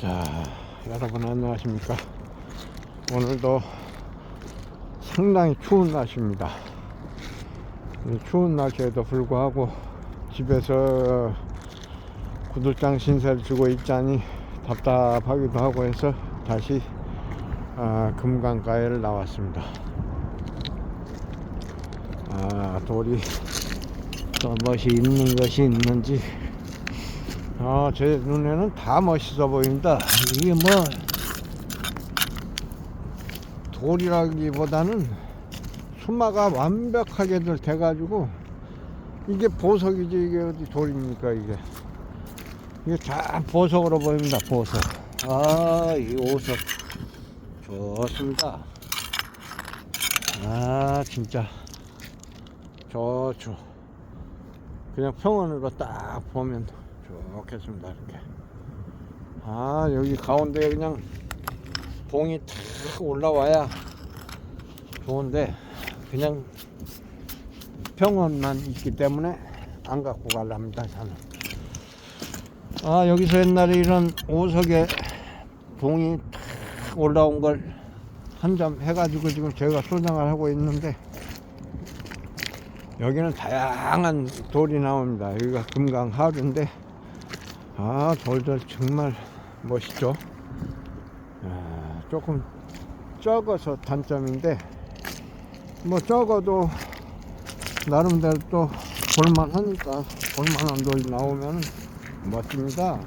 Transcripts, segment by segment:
자, 여러분 안녕하십니까? 오늘도 상당히 추운 날씨입니다. 이 추운 날씨에도 불구하고 집에서 구들장 신세를 주고 있자니 답답하기도 하고 해서 다시 아, 금강가에를 나왔습니다. 아, 돌이 또 멋이 있는 것이 있는지 아, 제 눈에는 다 멋있어 보인다. 이게 뭐 돌이라기보다는 수마가 완벽하게들 돼가지고 이게 보석이지 이게 어디 돌입니까 이게? 이게 다 보석으로 보입니다 보석. 아 이 오석. 좋습니다. 아 진짜. 좋죠. 그냥 평원으로 딱 보면 좋겠습니다 이렇게. 아 여기 가운데 그냥 봉이 탁 올라와야 좋은데 그냥 병원만 있기 때문에 안 갖고 갈랍니다 저는. 아 여기서 옛날에 이런 오석에 봉이 탁 올라온 걸 한 점 해가지고 지금 제가 소장을 하고 있는데 여기는 다양한 돌이 나옵니다. 여기가 금강하루인데 아 돌들 정말 멋있죠? 아, 조금 적어서 단점인데 뭐 적어도 나름대로 또 볼만하니까 볼만한 돌이 나오면 멋집니다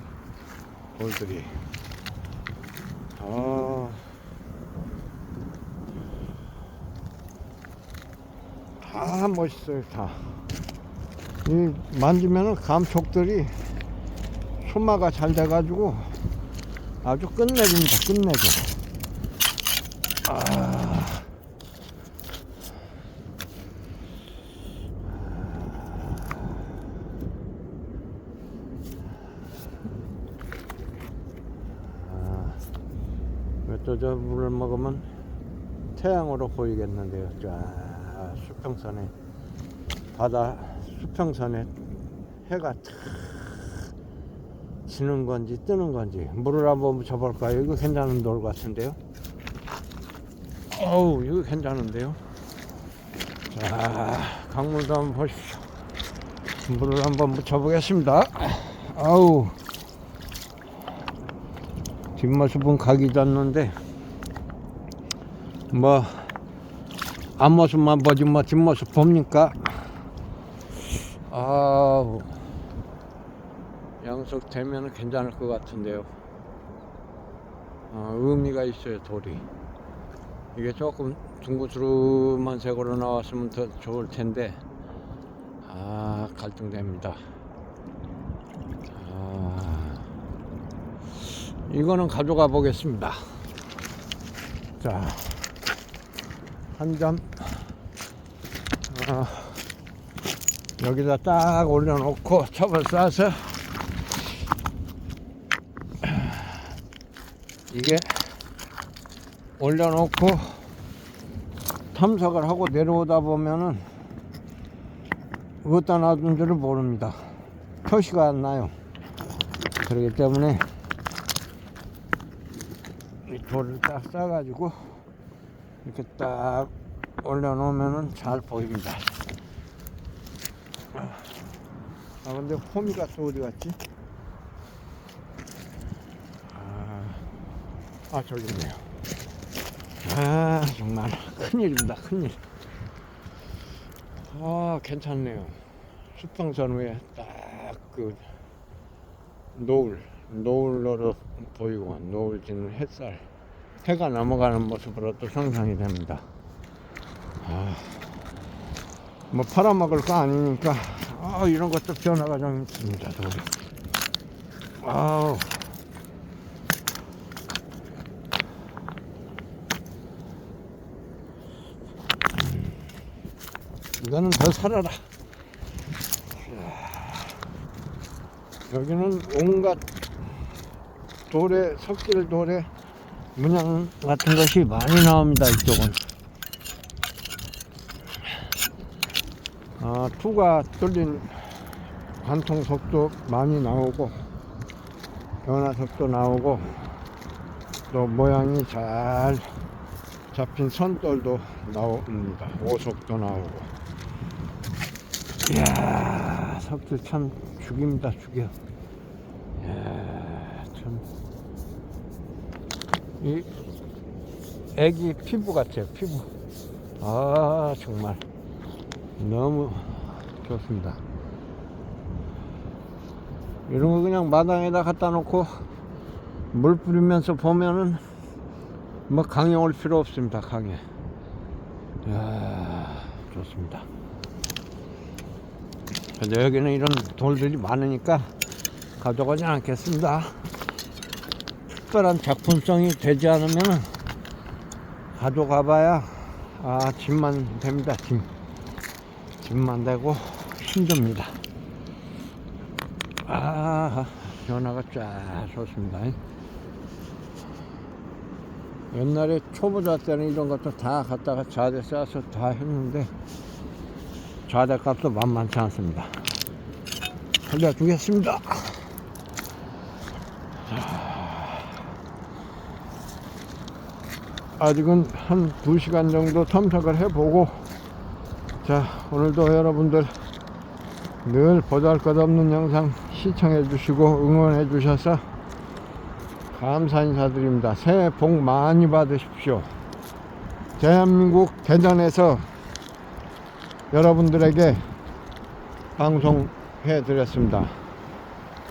돌들이. 아, 다 멋있어요 다. 이 만지면은 감촉들이 소마가 잘 돼가지고 아주 끝내줍니다 끝내줘 아. 왜또저 물을 먹으면 태양으로 보이겠는데요. 자 수평선에 바다 수평선에 해가 탁 지는 건지 뜨는 건지 물을 한번 묻혀볼까요? 이거 괜찮은 돌 같은데요. 어우 이거 괜찮은데요. 자 강물도 한번 보십시오. 물을 한번 묻혀보겠습니다. 아우 뒷모습은 각이 졌는데 뭐 앞모습만 보지 뭐 뒷모습 봅니까? 아우 양석 되면 괜찮을 것 같은데요. 어, 의미가 있어요 돌이. 이게 조금 둥그스름한 색으로 나왔으면 더 좋을 텐데 아 갈등됩니다. 아, 이거는 가져가 보겠습니다. 자, 한 점, 아, 여기다 딱 올려놓고 첩을 싸서 이게 올려놓고 탐색을 하고 내려오다 보면은 어디다 놔둔지를 모릅니다. 표시가 안 나요. 그렇기 때문에 이 돌을 딱 싸가지고 이렇게 딱 올려놓으면은 잘 보입니다. 아 근데 호미가 또 어디 갔지? 아 저기 있네요. 아 정말 큰일입니다 큰일. 아 괜찮네요. 수평선 위에 딱 그 노을 노을로 보이고 노을 지는 햇살 해가 넘어가는 모습으로 또 상상이 됩니다. 아, 뭐 팔아먹을 거 아니니까 아, 이런 것도 변화가 좀 있습니다. 아우. 이거는 더 살아라. 여기는 온갖 돌에 섞일 돌에 문양 같은 것이 많이 나옵니다. 이쪽은. 아, 투가 뚫린 관통 속도 많이 나오고 연화석도 나오고 또 모양이 잘 잡힌 선돌도 나옵니다. 오석도 나오고. 이야, 석들 참 죽입니다, 죽여. 이야, 참. 이 애기 피부 같아요, 피부. 아, 정말. 너무 좋습니다. 이런 거 그냥 마당에다 갖다 놓고 물 뿌리면서 보면은 뭐 강에 올 필요 없습니다 강에 이야 좋습니다 근데 여기는 이런 돌들이 많으니까 가져가지 않겠습니다. 특별한 작품성이 되지 않으면 가져가 봐야 아 짐만 됩니다 짐. 짐만 되고 힘듭니다. 아 변화가 쫙 좋습니다. 옛날에 초보자 때는 이런 것도 다 갖다가 자대 싸서 다 했는데 자대 값도 만만치 않습니다. 살려주겠습니다. 아직은 한 2시간 정도 탐색을 해보고 자 오늘도 여러분들 늘 보잘것없는 영상 시청해 주시고 응원해 주셔서 감사 인사드립니다. 새해 복 많이 받으십시오. 대한민국 대전에서 여러분들에게 방송해 드렸습니다.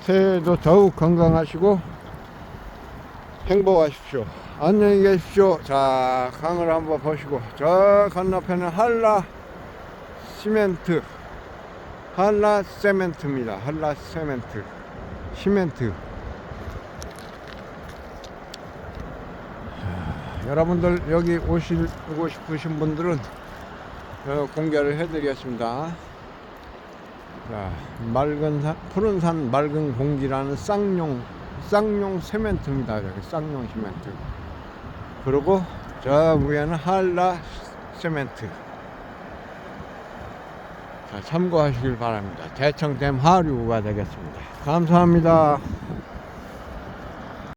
새해도 더욱 건강하시고 행복하십시오. 안녕히 계십시오. 자, 강을 한번 보시고 저 건너편은 한라 시멘트 한라 세멘트입니다. 한라 세멘트 시멘트 여러분들 여기 오시고 싶으신 분들은 어, 공개를 해드리겠습니다. 자, 맑은 산, 푸른 산 맑은 공기라는 쌍용 쌍용 세멘트입니다. 여기 쌍용 시멘트. 그리고 저 위에는 한라 세멘트. 자, 참고하시길 바랍니다. 대청댐 하류가 되겠습니다. 감사합니다.